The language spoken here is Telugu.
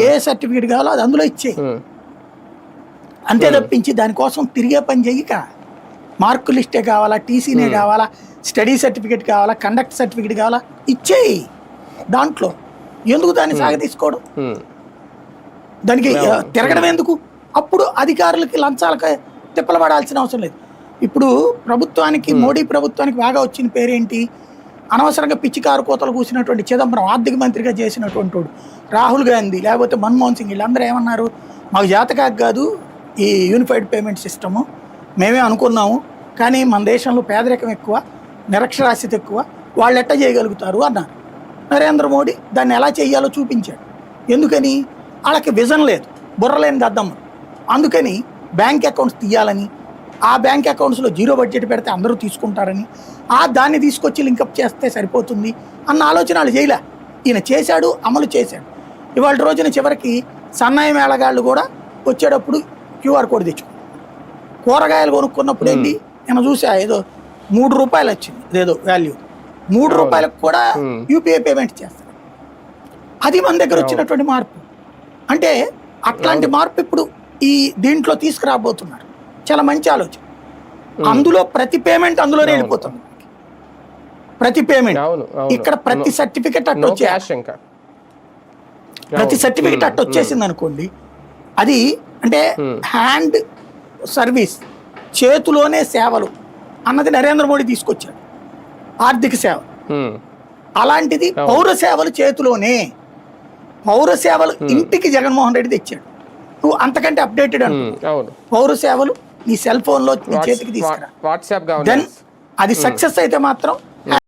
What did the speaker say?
ఏ సర్టిఫికేట్ కావాలో అది అందులో ఇచ్చేయి ఉమ్, అంతే తప్పించి దానికోసం తిరిగే పని చెయ్యక మార్కు లిస్టే కావాలా టీసీనే కావాలా స్టడీ సర్టిఫికేట్ కావాలా కండక్ట్ సర్టిఫికేట్ కావాలా ఇచ్చేయి దాంట్లో. ఎందుకు దాన్ని సాగతీసుకోవడం ఉమ్, దానికి తిరగడం ఎందుకు? అప్పుడు అధికారులకి లంచాలకి తిప్పలబడాల్సిన అవసరం లేదు. ఇప్పుడు ప్రభుత్వానికి మోడీ ప్రభుత్వానికి బాగా వచ్చిన పేరేంటి? అనవసరంగా పిచ్చి కారు కోతలు కూసినటువంటి చిదంబరం ఆర్థిక మంత్రిగా చేసినటువంటి వాడు. రాహుల్ గాంధీ లేకపోతే మన్మోహన్ సింగ్ వీళ్ళందరూ ఏమన్నారు? మాకు జాతకాకు కాదు ఈ యూనిఫైడ్ పేమెంట్ సిస్టము మేమే అనుకున్నాము కానీ మన దేశంలో పేదరికం ఎక్కువ నిరక్షరాస్యత ఎక్కువ వాళ్ళు ఎట్ట చేయగలుగుతారు అన్నారు. నరేంద్ర మోడీ దాన్ని ఎలా చేయాలో చూపించాడు. ఎందుకని? వాళ్ళకి విజన్ లేదు బుర్రలేని దద్దమ్మ. అందుకని బ్యాంక్ అకౌంట్స్ తీయాలని ఆ బ్యాంక్ అకౌంట్స్లో జీరో బడ్జెట్ పెడితే అందరూ తీసుకుంటారని ఆ దాన్ని తీసుకొచ్చి లింకప్ చేస్తే సరిపోతుంది అన్న ఆలోచన వాళ్ళు చేయలే. ఈయన చేశాడు అమలు చేశాడు. ఇవాళ రోజున చివరికి సన్నాయి మేళగాళ్ళు కూడా వచ్చేటప్పుడు క్యూఆర్ కోడ్ తెచ్చుకున్నారు కూరగాయలు కొనుక్కున్నప్పుడు ఏంటి? నేను చూసా ఏదో మూడు రూపాయలు వచ్చింది ఏదో వాల్యూ మూడు రూపాయలకు కూడా. యూపీఐ పేమెంట్ చేస్తారు. అది మన దగ్గర వచ్చినటువంటి మార్పు. అంటే అట్లాంటి మార్పు ఇప్పుడు ఈ దీంట్లో తీసుకురాబోతున్నారు. చాలా మంచి ఆలోచన. అందులో ప్రతి పేమెంట్ అందులోనే వెళ్ళిపోతుంది. ప్రతి పేమెంట్ ఇక్కడ ప్రతి సర్టిఫికెట్ అట్టు నో వచ్చే ప్రతి సర్టిఫికెట్ అట్టు వచ్చేసింది అనుకోండి. అది అంటే హ్యాండ్ సర్వీస్ చేతిలోనే సేవలు అన్నది నరేంద్ర మోడీ తీసుకొచ్చాడు. ఆర్థిక సేవ. అలాంటిది పౌర సేవలు చేతిలోనే పౌర సేవలు ఇంటికి జగన్మోహన్ రెడ్డి తెచ్చాడు. నువ్వు అంతకంటే అప్డేటెడ్ అవును. పౌర సేవలు నీ సెల్ ఫోన్లో నీ చేతికి తీసుకురా. దెన్ అది సక్సెస్ అయితే మాత్రం